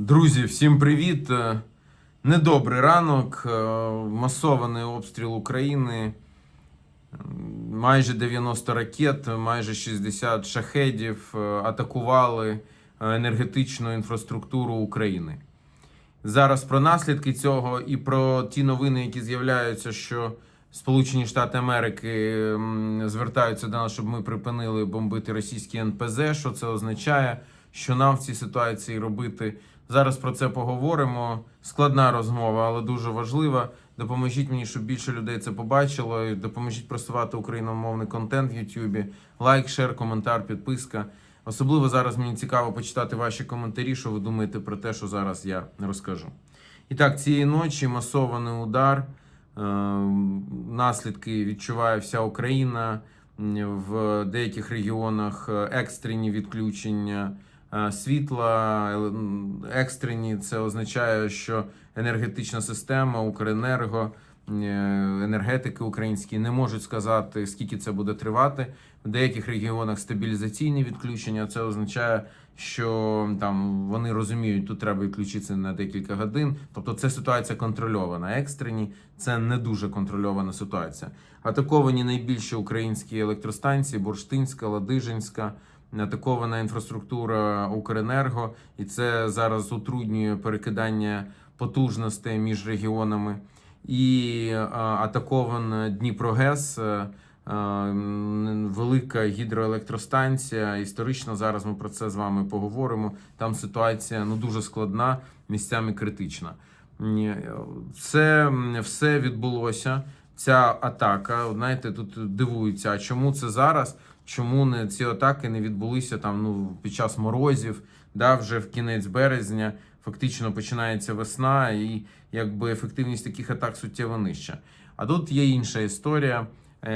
Друзі, всім привіт! Е, Недобрий ранок, е, масований обстріл України, майже 90 ракет, майже 60 шахедів е, атакували енергетичну інфраструктуру України. Зараз про наслідки цього і про ті новини, які з'являються, що Сполучені Штати Америки звертаються до нас, щоб ми припинили бомбити російські НПЗ. Що це означає? Що нам в цій ситуації робити? Зараз про це поговоримо. Складна розмова, але дуже важлива. Допоможіть мені, щоб більше людей це побачило. Допоможіть просувати україномовний контент в Ютубі. Лайк, шер, коментар, підписка. Особливо зараз мені цікаво почитати ваші коментарі, що ви думаєте про те, що зараз я розкажу. І так, цієї ночі масований удар. Е, Наслідки відчуває вся Україна в деяких регіонах е, екстрені відключення світла. е, Екстрені це означає, що енергетична система Укренерго, е, енергетики українські не можуть сказати, скільки це буде тривати. В деяких регіонах стабілізаційні відключення. Це означає, що там вони розуміють, тут треба відключитися на декілька годин. Тобто, це ситуація контрольована. Екстрені це не дуже контрольована ситуація. Атаковані найбільші українські електростанції: Бурштинська, Ладижинська. Атакована інфраструктура Укренерго, і це зараз утруднює перекидання потужностей між регіонами. І атакован Дніпрогес, е, е, велика гідроелектростанція. Історично зараз ми про це з вами поговоримо. Там ситуація ну дуже складна, місцями критична. Це все відбулося. Ця атака, знаєте, тут дивуються, а чому це зараз? Чому не ці атаки не відбулися там ну під час морозів? Да, вже в кінець березня фактично починається весна, і якби ефективність таких атак суттєво нижча. А тут є інша історія. Е,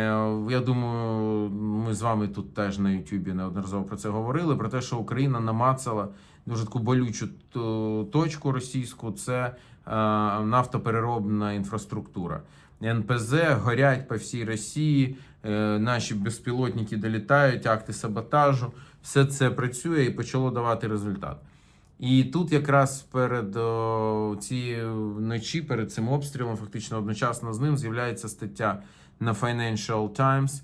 Я думаю, ми з вами тут теж на Ютубі неодноразово про це говорили. Про те, що Україна намацала дуже таку болючу точку російську. Це е, нафтопереробна інфраструктура. НПЗ горять по всій Росії. е, Наші безпілотники долітають, акти саботажу. Все це працює і почало давати результат. І тут якраз перед цією ночі, перед цим обстрілом, фактично одночасно з ним з'являється стаття на Financial Times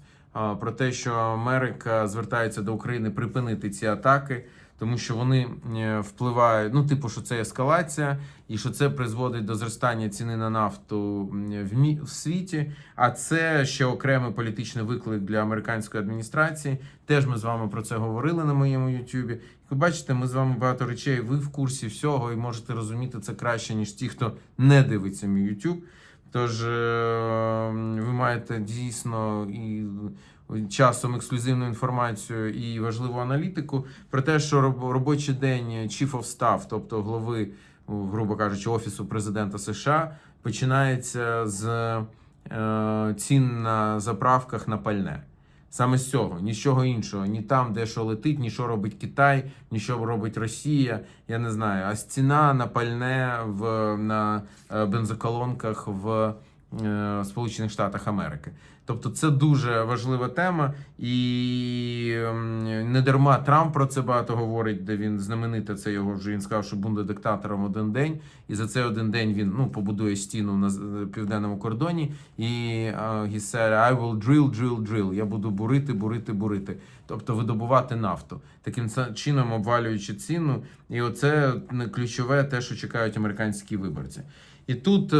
про те, що Америка звертається до України припинити ці атаки, тому що вони е, впливають. Ну, типу, що це ескалація, і що це призводить до зростання ціни на нафту в мі- в світі. А це ще окремий політичний виклик для американської адміністрації. Теж ми з вами про це говорили на моєму Ютубі. Ви бачите, ми з вами багато речей. Ви в курсі всього і можете розуміти це краще, ніж ті, хто не дивиться мій YouTube. Тож е, ви маєте дійсно і часом ексклюзивну інформацію і важливу аналітику про те, що робочий день Chief of Staff, тобто голови, грубо кажучи, офісу президента США, починається з е, цін на заправках на пальне. Саме з цього, нічого іншого, ні там, де що летить, ні що робить Китай, ні що робить Росія. Я не знаю. А ціна на пальне в на е, бензоколонках в Сполучених Штатах Америки. Тобто це дуже важлива тема, і ем, не дарма Трамп про це багато говорить, де він знамените це його вже він сказав, що буде диктатором один день, і за цей один день він ну побудує стіну на південному кордоні. І е, he said, I will drill, drill, drill. Я буду бурити, бурити, бурити. Тобто видобувати нафту, таким чином обвалюючи ціну. І оце ключове те, що чекають американські виборці. І тут, е,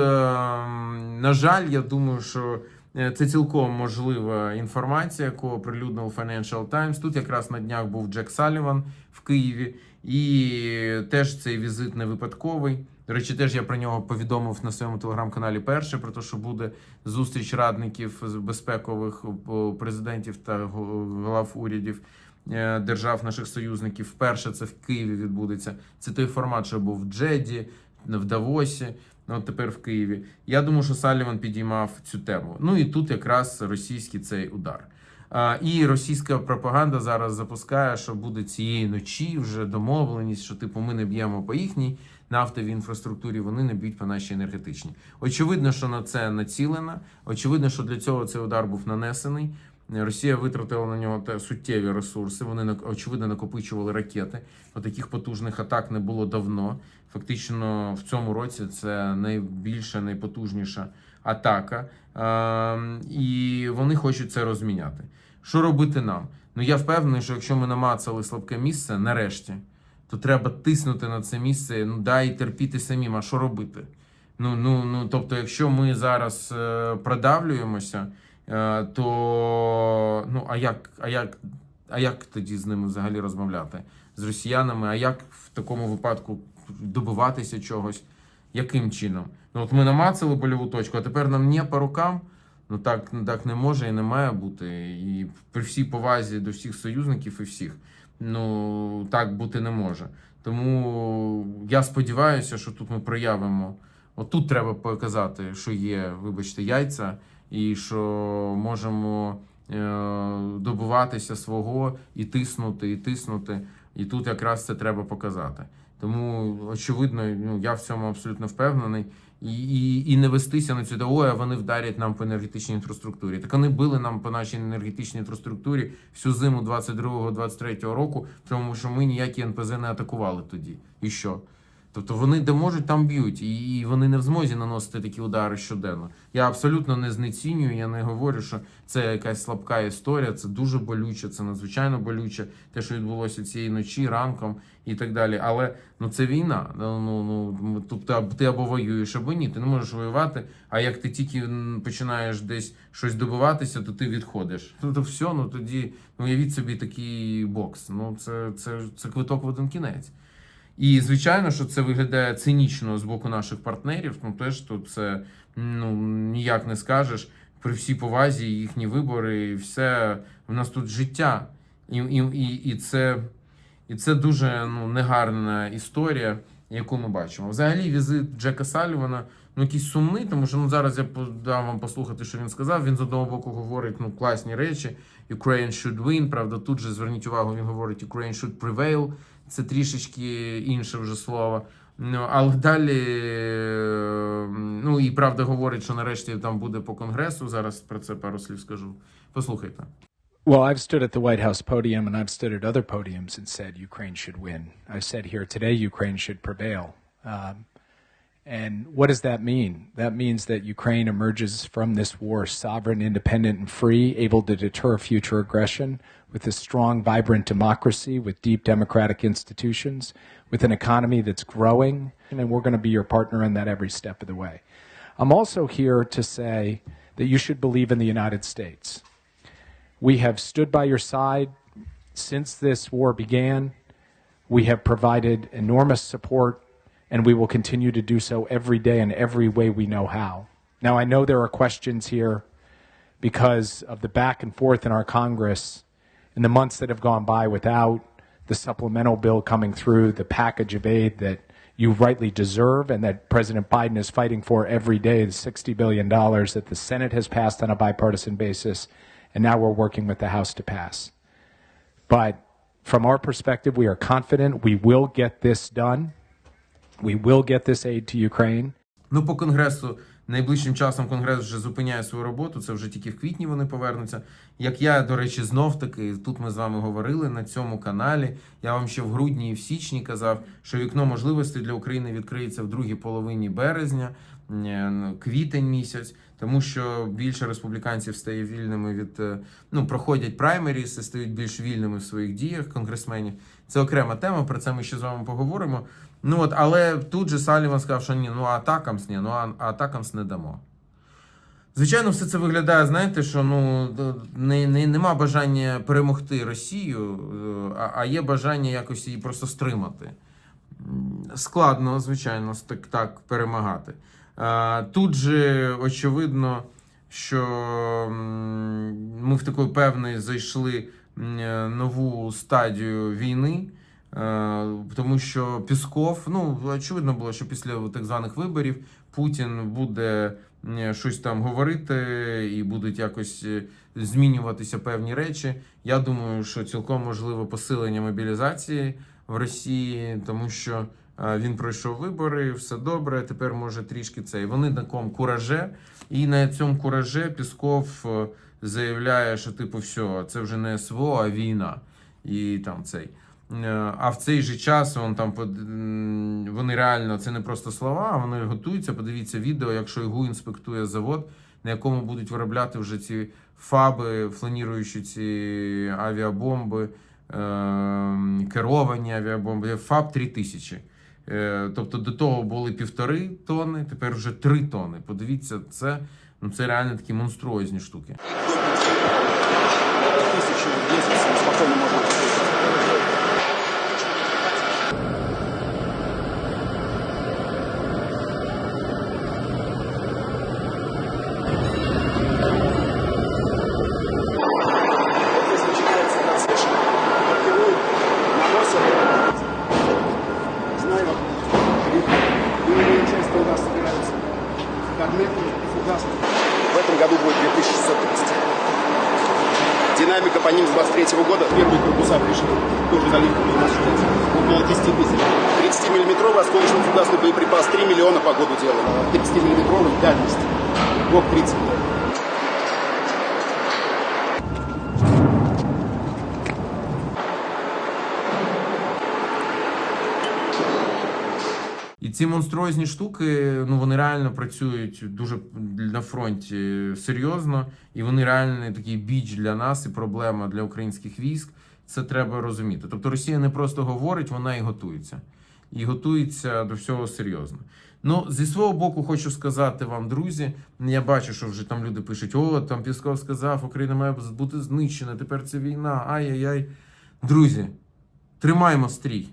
на жаль, я думаю, що е, це цілком можлива інформація, яку оприлюднив Financial Times. Тут якраз на днях був Джек Саліван в Києві, і теж цей візит не випадковий. До речі, теж я про нього повідомив на своєму телеграм-каналі перше, про те, що буде зустріч радників з безпекових президентів та глав урядів е, держав наших союзників. Вперше це в Києві відбудеться. Це той формат, що був в Джеді, в Давосі. Ну, от тепер в Києві. Я думаю, що Саліван підіймав цю тему. Ну і тут якраз російський цей удар. І російська пропаганда зараз запускає, що буде цієї ночі вже домовленість, що типу ми не б'ємо по їхній нафтовій інфраструктурі, вони не б'ють по нашій енергетичній. Очевидно, що на це націлено. Очевидно, що для цього цей удар був нанесений. Росія витратила на нього суттєві ресурси. Вони очевидно накопичували ракети. Бо таких потужних атак не було давно. Фактично, в цьому році це найбільша, найпотужніша атака. Ем, і вони хочуть це розміняти. Що робити нам? Ну я впевнений, що якщо ми намацали слабке місце, нарешті, то треба тиснути на це місце. Ну да і терпіти самим. А що робити? Ну, ну, ну, тобто, якщо ми зараз е, продавлюємося, то ну а як, а як, а як тоді з ними взагалі розмовляти? З росіянами? А як в такому випадку добиватися чогось? Яким чином? Ну от ми намацали больову точку, а тепер нам не по рукам. Ну так, так не може і не має бути. І при всій повазі до всіх союзників і всіх, ну так бути не може. Тому я сподіваюся, що тут ми проявимо. Отут треба показати, що є, вибачте, яйця, і що можемо е, добиватися свого і тиснути, і тиснути. І тут якраз це треба показати. Тому, очевидно, ну я в цьому абсолютно впевнений. І, і, і не вестися на цю ой, а вони вдарять нам по енергетичній інфраструктурі. Так вони били нам по нашій енергетичній інфраструктурі всю зиму 22-23 року, тому що ми ніякі НПЗ не атакували тоді. І що? Тобто вони де можуть, там б'ють, і вони не в змозі наносити такі удари щоденно. Я абсолютно не знецінюю, я не говорю, що це якась слабка історія, це дуже болюче, це надзвичайно болюче, те, що відбулося цієї ночі, ранком і так далі. Але ну це війна. Ну ну ну тобто ти або воюєш, або ні. Ти не можеш воювати. А як ти тільки починаєш десь щось добиватися, то ти відходиш. Тобто, все, ну тоді ну уявіть собі такий бокс. Ну це, це, це квиток в один кінець. І звичайно, що це виглядає цинічно з боку наших партнерів. Ну теж тут це ну ніяк не скажеш. При всій повазі їхні вибори, і все в нас тут життя, і, і, і, це і це дуже ну негарна історія, яку ми бачимо. Взагалі, візит Джека Салівана ну якийсь сумний, тому що ну зараз я по- дам вам послухати, що він сказав. Він з одного боку говорить ну класні речі. Ukraine should win. Правда, тут же зверніть увагу, він говорить Ukraine should prevail. Це трішечки інше вже слово. Ну, але далі, е, ну і правда говорить, що нарешті там буде по конгресу. Зараз про це пару слів скажу. Послухайте. Well, I've stood at the White House podium and I've stood at other podiums and said Ukraine should win. I said here today Ukraine should prevail. Um, and what does that mean? That means that Ukraine emerges from this war sovereign, independent, and free, able to deter future aggression, with a strong, vibrant democracy, with deep democratic institutions, with an economy that's growing. And we're going to be your partner in that every step of the way. I'm also here to say that you should believe in the United States. We have stood by your side since this war began. We have provided enormous support, and we will continue to do so every day in every way we know how. Now, I know there are questions here because of the back and forth in our Congress in the months that have gone by without the supplemental bill coming through, the package of aid that you rightly deserve and that President Biden is fighting for every day, the $60 billion that the Senate has passed on a bipartisan basis, and now we're working with the House to pass. But from our perspective, we are confident we will get this done. We will get this aid to Ukraine. Ну, по конгресу найближчим часом конгрес вже зупиняє свою роботу. Це вже тільки в квітні вони повернуться. Як я, до речі, знов таки тут ми з вами говорили на цьому каналі. Я вам ще в грудні і в січні казав, що вікно можливостей для України відкриється в другій половині березня, е, квітень місяць, тому що більше республіканців стає вільними від е, ну проходять праймеріс і стають більш вільними в своїх діях конгресменів. Це окрема тема. Про це ми ще з вами поговоримо. Ну от, але тут же Саліван сказав, що ні, ну атакамс ні, ну а атакамс не дамо. Звичайно, все це виглядає, знаєте, що ну не, не, нема бажання перемогти Росію, е, а, а є бажання якось її просто стримати. Складно, звичайно, так, так перемагати. А, Тут же очевидно, що ми в таку певний зайшли е, нову стадію війни. Е, Тому що Пісков, ну очевидно було, що після так званих виборів Путін буде щось там говорити і будуть якось е, змінюватися певні речі. Я думаю, що цілком можливо посилення мобілізації в Росії, тому що е, він пройшов вибори, все добре. Тепер може трішки це. І вони на кому кураже, і на цьому кураже Пісков заявляє, що типу, все, це вже не СВО, а війна. І там цей. Е, А в цей же час он там вони реально це не просто слова, а вони готуються. Подивіться відео, як Шойгу інспектує завод, на якому будуть виробляти вже ці фаби, фланіруючі ці авіабомби, е, керовані авіабомби. ФАБ 3000. Е, Тобто до того були півтори тони, тепер вже три тони. Подивіться, це, ну, це реально такі монструозні штуки. Году делаем. 30-миллиметровый дальность. ГОК 30. І ці монструозні штуки, ну вони реально працюють дуже на фронті серйозно, і вони реально такий біч для нас і проблема для українських військ. Це треба розуміти. Тобто Росія не просто говорить, вона і готується. І готується до всього серйозно. Ну, зі свого боку, хочу сказати вам, друзі. Я бачу, що вже там люди пишуть: о, там Пісков сказав, Україна має бути знищена, тепер це війна. Ай-яй-яй. Друзі, тримаймо стрій.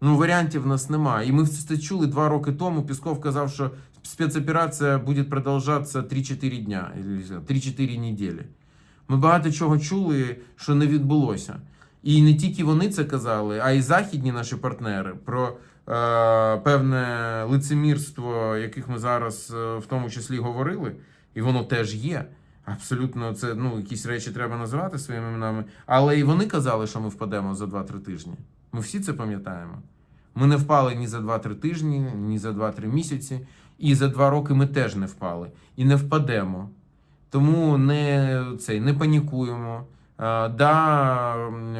Ну, варіантів в нас немає. І ми це чули два роки тому. Пісков казав, що спецоперація буде продовжатися 3-4 дня, 3-4 неділі. Ми багато чого чули, що не відбулося. І не тільки вони це казали, а й західні наші партнери про певне лицемірство, яких ми зараз е, в тому числі говорили, і воно теж є. Абсолютно, це ну, якісь речі треба називати своїми іменами. Але і вони казали, що ми впадемо за 2-3 тижні. Ми всі це пам'ятаємо. Ми не впали ні за 2-3 тижні, ні за 2-3 місяці, і за 2 роки ми теж не впали. І не впадемо. Тому не, цей, не панікуємо. А, да,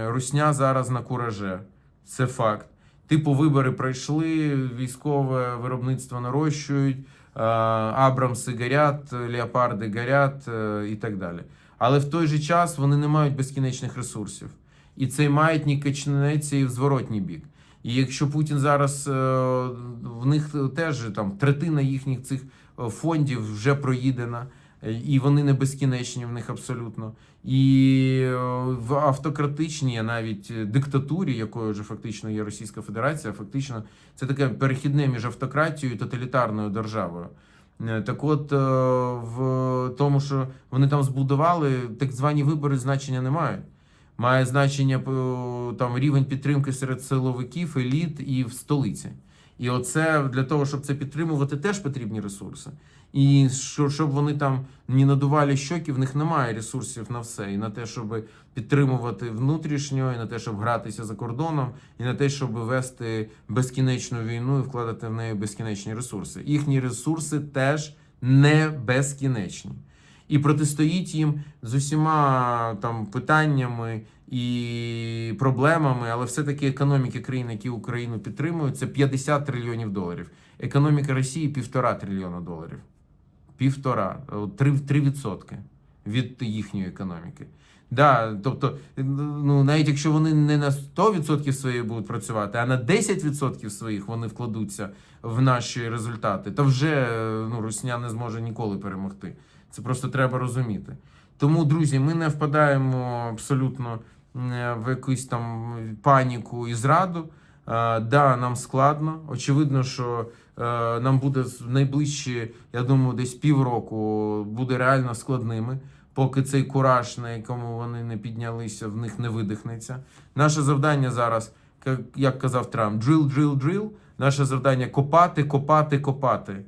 Русня зараз на кураже. Це факт. Типу, вибори пройшли, військове виробництво нарощують, Абрамси горять, леопарди горять е, і так далі. Але в той же час вони не мають безкінечних ресурсів. І цей маятник качнеться і в зворотній бік. І якщо Путін зараз е, в них теж там третина їхніх цих е, фондів вже проїдена, е, і вони не безкінечні в них абсолютно. І е, в автократичній, навіть е, диктатурі, якою вже фактично є Російська Федерація, фактично це таке перехідне між автократією і тоталітарною державою. Е, Так от, е, в тому, що вони там збудували, так звані вибори значення не мають. Має значення е, там рівень підтримки серед силовиків, еліт і в столиці. І оце для того, щоб це підтримувати, теж потрібні ресурси. І що, щоб вони там не надували щоки, в них немає ресурсів на все. І на те, щоб підтримувати внутрішньо, і на те, щоб гратися за кордоном, і на те, щоб вести безкінечну війну і вкладати в неї безкінечні ресурси. Їхні ресурси теж не безкінечні. І протистоїть їм з усіма там питаннями і проблемами, але все-таки економіки країн, які Україну підтримують, це 50 трильйонів доларів. Економіка Росії півтора трильйона доларів. Півтора, три, три відсотки від їхньої економіки. Да, тобто, ну навіть якщо вони не на 100% своєї будуть працювати, а на 10% своїх вони вкладуться в наші результати, то вже ну, Русня не зможе ніколи перемогти. Це просто треба розуміти. Тому, друзі, ми не впадаємо абсолютно е, в якусь там паніку і зраду. Да, нам складно. Очевидно, що е, нам буде найближчі, я думаю, десь півроку буде реально складними, поки цей кураж, на якому вони не піднялися, в них не видихнеться. Наше завдання зараз, як казав Трамп, drill, drill, drill. Наше завдання копати, копати, копати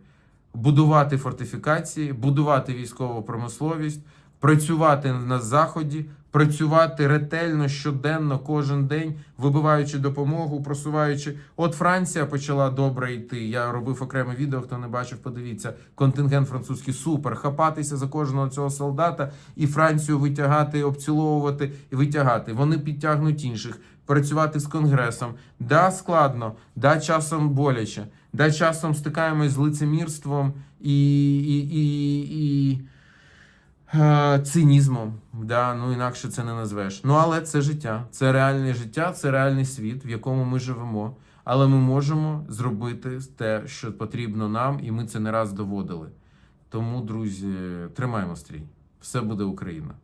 будувати фортифікації, будувати військову промисловість, працювати на заході, працювати ретельно щоденно, кожен день, вибиваючи допомогу, просуваючи. От Франція почала добре йти. Я робив окреме відео. Хто не бачив, подивіться. Контингент французький супер. Хапатися за кожного цього солдата і Францію витягати, обціловувати і витягати. Вони підтягнуть інших. Працювати з конгресом. Да, складно, да, часом боляче, да, часом стикаємось з лицемірством і, і, і, і цинізмом. Да, ну інакше це не назвеш. Ну але це життя, це реальне життя, це реальний світ, в якому ми живемо. Але ми можемо зробити те, що потрібно нам, і ми це не раз доводили. Тому, друзі, тримаємо стрій. Все буде Україна.